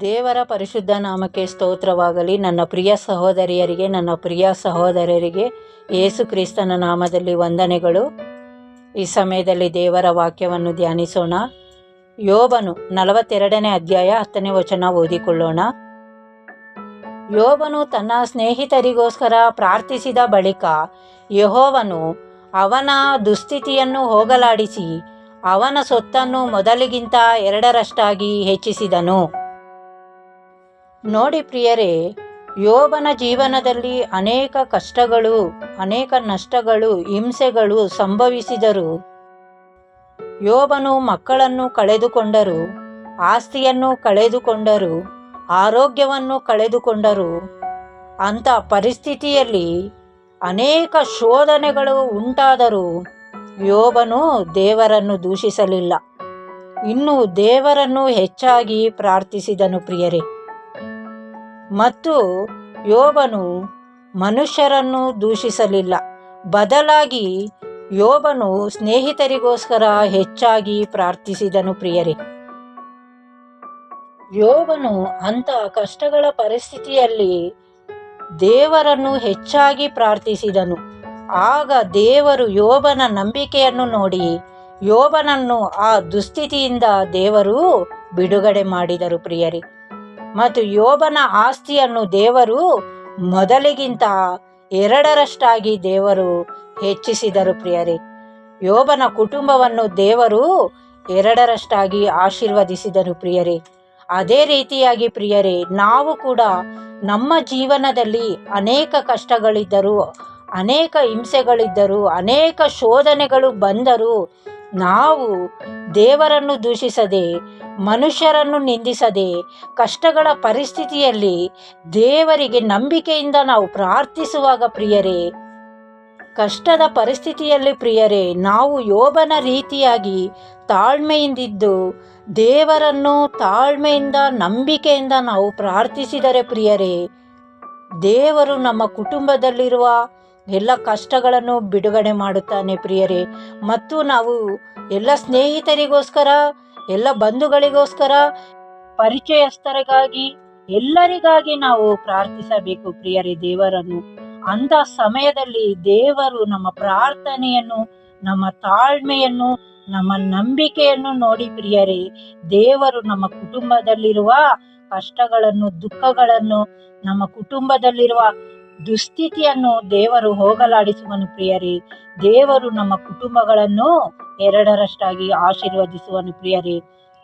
ದೇವರ ಪರಿಶುದ್ಧ ನಾಮಕ್ಕೆ ಸ್ತೋತ್ರವಾಗಲಿ. ನನ್ನ ಪ್ರಿಯ ಸಹೋದರಿಯರಿಗೆ, ನನ್ನ ಪ್ರಿಯ ಸಹೋದರರಿಗೆ ಯೇಸು ಕ್ರಿಸ್ತನ ನಾಮದಲ್ಲಿ ವಂದನೆಗಳು. ಈ ಸಮಯದಲ್ಲಿ ದೇವರ ವಾಕ್ಯವನ್ನು ಧ್ಯಾನಿಸೋಣ. ಯೋಬನು ನಲವತ್ತೆರಡನೇ ಅಧ್ಯಾಯ ಹತ್ತನೇ ವಚನ ಓದಿಕೊಳ್ಳೋಣ. ಯೋಬನು ತನ್ನ ಸ್ನೇಹಿತರಿಗೋಸ್ಕರ ಪ್ರಾರ್ಥಿಸಿದ ಬಳಿಕ ಯಹೋವನು ಅವನ ದುಸ್ಥಿತಿಯನ್ನು ಹೋಗಲಾಡಿಸಿ ಅವನ ಸೊತ್ತನ್ನು ಮೊದಲಿಗಿಂತ ಎರಡರಷ್ಟಾಗಿ ಹೆಚ್ಚಿಸಿದನು. ನೋಡಿ ಪ್ರಿಯರೇ, ಯೋಬನ ಜೀವನದಲ್ಲಿ ಅನೇಕ ಕಷ್ಟಗಳು, ಅನೇಕ ನಷ್ಟಗಳು, ಹಿಂಸೆಗಳು ಸಂಭವಿಸಿದರು. ಯೋಬನು ಮಕ್ಕಳನ್ನು ಕಳೆದುಕೊಂಡರು, ಆಸ್ತಿಯನ್ನು ಕಳೆದುಕೊಂಡರು, ಆರೋಗ್ಯವನ್ನು ಕಳೆದುಕೊಂಡರು. ಅಂಥ ಪರಿಸ್ಥಿತಿಯಲ್ಲಿ ಅನೇಕ ಶೋಧನೆಗಳು ಉಂಟಾದರೂ ಯೋಬನು ದೇವರನ್ನು ದೂಷಿಸಲಿಲ್ಲ. ಇನ್ನು ದೇವರನ್ನು ಹೆಚ್ಚಾಗಿ ಪ್ರಾರ್ಥಿಸಿದನು ಪ್ರಿಯರೇ. ಮತ್ತು ಯೋಬನು ಮನುಷ್ಯರನ್ನು ದೂಷಿಸಲಿಲ್ಲ. ಬದಲಾಗಿ ಯೋಬನು ಸ್ನೇಹಿತರಿಗೋಸ್ಕರ ಹೆಚ್ಚಾಗಿ ಪ್ರಾರ್ಥಿಸಿದನು ಪ್ರಿಯರೇ. ಯೋಬನು ಅಂಥ ಕಷ್ಟಗಳ ಪರಿಸ್ಥಿತಿಯಲ್ಲಿ ದೇವರನ್ನು ಹೆಚ್ಚಾಗಿ ಪ್ರಾರ್ಥಿಸಿದನು. ಆಗ ದೇವರು ಯೋಬನ ನಂಬಿಕೆಯನ್ನು ನೋಡಿ ಯೋಬನನ್ನು ಆ ದುಸ್ಥಿತಿಯಿಂದ ದೇವರು ಬಿಡುಗಡೆ ಮಾಡಿದರು ಪ್ರಿಯರೇ. ಮತ್ತು ಯೋಬನ ಆಸ್ತಿಯನ್ನು ದೇವರು ಮೊದಲಿಗಿಂತ ಎರಡರಷ್ಟಾಗಿ ದೇವರು ಹೆಚ್ಚಿಸಿದರು ಪ್ರಿಯರೇ. ಯೋಬನ ಕುಟುಂಬವನ್ನು ದೇವರು ಎರಡರಷ್ಟಾಗಿ ಆಶೀರ್ವದಿಸಿದರು ಪ್ರಿಯರೇ. ಅದೇ ರೀತಿಯಾಗಿ ಪ್ರಿಯರೇ, ನಾವು ಕೂಡ ನಮ್ಮ ಜೀವನದಲ್ಲಿ ಅನೇಕ ಕಷ್ಟಗಳಿದ್ದರೂ, ಅನೇಕ ಹಿಂಸೆಗಳಿದ್ದರೂ, ಅನೇಕ ಶೋಧನೆಗಳು ಬಂದರೂ ನಾವು ದೇವರನ್ನು ದೂಷಿಸದೆ, ಮನುಷ್ಯರನ್ನು ನಿಂದಿಸದೆ, ಕಷ್ಟಗಳ ಪರಿಸ್ಥಿತಿಯಲ್ಲಿ ದೇವರಿಗೆ ನಂಬಿಕೆಯಿಂದ ನಾವು ಪ್ರಾರ್ಥಿಸುವಾಗ ಪ್ರಿಯರೇ, ಕಷ್ಟದ ಪರಿಸ್ಥಿತಿಯಲ್ಲಿ ಪ್ರಿಯರೇ, ನಾವು ಯೋಬನ ರೀತಿಯಾಗಿ ತಾಳ್ಮೆಯಿಂದಿದ್ದು, ದೇವರನ್ನು ತಾಳ್ಮೆಯಿಂದ, ನಂಬಿಕೆಯಿಂದ ನಾವು ಪ್ರಾರ್ಥಿಸಿದರೆ ಪ್ರಿಯರೇ, ದೇವರು ನಮ್ಮ ಕುಟುಂಬದಲ್ಲಿರುವ ಎಲ್ಲ ಕಷ್ಟಗಳನ್ನು ಬಿಡುಗಡೆ ಮಾಡುತ್ತಾನೆ ಪ್ರಿಯರೇ. ಮತ್ತು ನಾವು ಎಲ್ಲ ಸ್ನೇಹಿತರಿಗೋಸ್ಕರ, ಎಲ್ಲ ಬಂಧುಗಳಿಗೋಸ್ಕರ, ಪರಿಚಯಸ್ಥರಿಗಾಗಿ, ಎಲ್ಲರಿಗಾಗಿ ನಾವು ಪ್ರಾರ್ಥಿಸಬೇಕು ಪ್ರಿಯರೇ ದೇವರನ್ನು. ಅಂಥ ಸಮಯದಲ್ಲಿ ದೇವರು ನಮ್ಮ ಪ್ರಾರ್ಥನೆಯನ್ನು, ನಮ್ಮ ತಾಳ್ಮೆಯನ್ನು, ನಮ್ಮ ನಂಬಿಕೆಯನ್ನು ನೋಡಿ ಪ್ರಿಯರೇ. ದೇವರು ನಮ್ಮ ಕುಟುಂಬದಲ್ಲಿರುವ ಕಷ್ಟಗಳನ್ನು, ದುಃಖಗಳನ್ನು, ನಮ್ಮ ಕುಟುಂಬದಲ್ಲಿರುವ ದುಸ್ಥಿತಿಯನ್ನು ದೇವರು ಹೋಗಲಾಡಿಸುವನು ಪ್ರಿಯರೇ. ದೇವರು ನಮ್ಮ ಕುಟುಂಬಗಳನ್ನು ಎರಡರಷ್ಟಾಗಿ ಆಶೀರ್ವದಿಸುವನು ಪ್ರಿಯರೇ.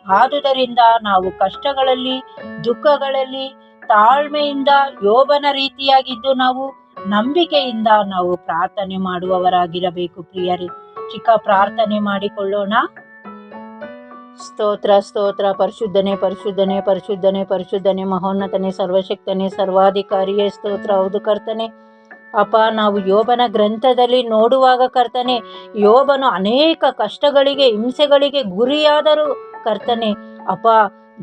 ಆದುದರಿಂದ ನಾವು ಕಷ್ಟಗಳಲ್ಲಿ, ದುಃಖಗಳಲ್ಲಿ, ತಾಳ್ಮೆಯಿಂದ, ಯೋಬನ ರೀತಿಯಾಗಿದ್ದು ನಾವು ನಂಬಿಕೆಯಿಂದ ನಾವು ಪ್ರಾರ್ಥನೆ ಮಾಡುವವರಾಗಿರಬೇಕು ಪ್ರಿಯರೇ. ಚಿಕ್ಕ ಪ್ರಾರ್ಥನೆ ಮಾಡಿಕೊಳ್ಳೋಣ. ಸ್ತೋತ್ರ ಸ್ತೋತ್ರ, ಪರಿಶುದ್ಧನೆ ಪರಿಶುದ್ಧನೆ ಪರಿಶುದ್ಧನೆ ಪರಿಶುದ್ಧನೆ, ಮಹೋನ್ನತನೆ, ಸರ್ವಶಕ್ತನೇ, ಸರ್ವಾಧಿಕಾರಿಯೇ, ಸ್ತೋತ್ರ. ಹೌದು ಕರ್ತನೆ. ಅಪ್ಪ, ನಾವು ಯೋಬನ ಗ್ರಂಥದಲ್ಲಿ ನೋಡುವಾಗ ಕರ್ತನೆ, ಯೋಬನು ಅನೇಕ ಕಷ್ಟಗಳಿಗೆ, ಹಿಂಸೆಗಳಿಗೆ ಗುರಿಯಾದರೂ ಕರ್ತನೆ. ಅಪ್ಪ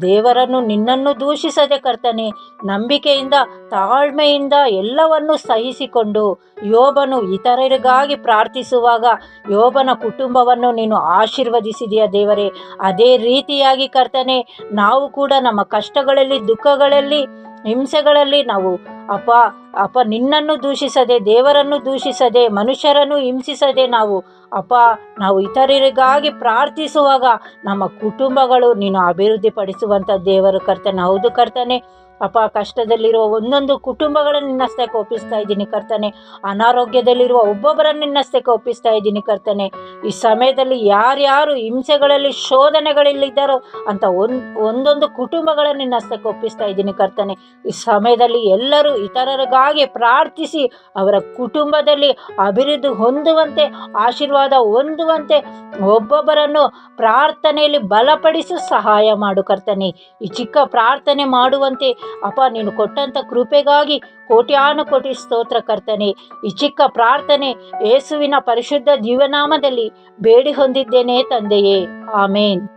ದೇವರನ್ನು ನಿನ್ನನ್ನು ದೂಷಿಸದೆ ಕರ್ತನೆ, ನಂಬಿಕೆಯಿಂದ, ತಾಳ್ಮೆಯಿಂದ ಎಲ್ಲವನ್ನು ಸಹಿಸಿಕೊಂಡು ಯೋಬನು ಇತರರಿಗಾಗಿ ಪ್ರಾರ್ಥಿಸುವಾಗ ಯೋಬನ ಕುಟುಂಬವನ್ನು ನೀನು ಆಶೀರ್ವದಿಸಿದೆಯಾ ದೇವರೇ. ಅದೇ ರೀತಿಯಾಗಿ ಕರ್ತನೆ, ನಾವು ಕೂಡ ನಮ್ಮ ಕಷ್ಟಗಳಲ್ಲಿ, ದುಃಖಗಳಲ್ಲಿ, ಹಿಂಸೆಗಳಲ್ಲಿ ನಾವು ಅಪ ಅಪ ನಿನ್ನನ್ನು ದೂಷಿಸದೆ, ದೇವರನ್ನು ದೂಷಿಸದೆ, ಮನುಷ್ಯರನ್ನು ಹಿಂಸಿಸದೆ ನಾವು ಅಪ್ಪ, ನಾವು ಇತರರಿಗಾಗಿ ಪ್ರಾರ್ಥಿಸುವಾಗ ನಮ್ಮ ಕುಟುಂಬಗಳು ನೀನು ಅಭಿವೃದ್ಧಿಪಡಿಸುವಂಥ ದೇವರು ಕರ್ತನೆ. ಹೌದು ಕರ್ತನೆ. ಅಪ್ಪ, ಕಷ್ಟದಲ್ಲಿರುವ ಒಂದೊಂದು ಕುಟುಂಬಗಳನ್ನು ನಿನ್ನಷ್ಟಕ್ಕೆ ಒಪ್ಪಿಸ್ತಾ ಇದ್ದೀನಿ ಕರ್ತನೆ. ಅನಾರೋಗ್ಯದಲ್ಲಿರುವ ಒಬ್ಬೊಬ್ಬರನ್ನು ನಿನ್ನಷ್ಟಕ್ಕೆ ಒಪ್ಪಿಸ್ತಾ ಇದ್ದೀನಿ ಕರ್ತನೆ. ಈ ಸಮಯದಲ್ಲಿ ಯಾರ್ಯಾರು ಹಿಂಸೆಗಳಲ್ಲಿ, ಶೋಧನೆಗಳಲ್ಲಿದ್ದಾರೋ ಅಂತ ಒಂದು, ಒಂದೊಂದು ಕುಟುಂಬಗಳನ್ನು ನಿನ್ನಷ್ಟೇ ಒಪ್ಪಿಸ್ತಾ ಇದ್ದೀನಿ ಕರ್ತನೆ. ಈ ಸಮಯದಲ್ಲಿ ಎಲ್ಲರೂ ಇತರರಿಗಾಗಿ ಪ್ರಾರ್ಥಿಸಿ ಅವರ ಕುಟುಂಬದಲ್ಲಿ ಅಭಿವೃದ್ಧಿ ಹೊಂದುವಂತೆ ಆಶೀರ್ವಾದ ಹೊಂದುವಂತೆ ಒಬ್ಬೊಬ್ಬರನ್ನು ಪ್ರಾರ್ಥನೆಯಲ್ಲಿ ಬಲಪಡಿಸಿ ಸಹಾಯ ಮಾಡು ಕರ್ತನೆ. ಈ ಚಿಕ್ಕ ಪ್ರಾರ್ಥನೆ ಮಾಡುವಂತೆ, ಅಪ್ಪ, ನೀನು ಕೊಟ್ಟಂಥ ಕೃಪೆಗಾಗಿ ಕೋಟ್ಯಾನು ಕೋಟಿ ಸ್ತೋತ್ರ ಕರ್ತನೆ. ಈ ಚಿಕ್ಕ ಪ್ರಾರ್ಥನೆ ಯೇಸುವಿನ ಪರಿಶುದ್ಧ ಜೀವನಾಮದಲ್ಲಿ ಬೇಡಿ ಹೊಂದಿದ್ದೇನೆ ತಂದೆಯೇ. ಆಮೇನ್.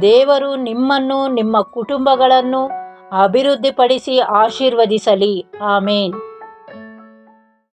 ದೇವರು ನಿಮ್ಮನ್ನು, ನಿಮ್ಮ ಕುಟುಂಬಗಳನ್ನು ಅಭಿವೃದ್ಧಿಪಡಿಸಿ ಆಶೀರ್ವದಿಸಲಿ. ಆಮೇನ್.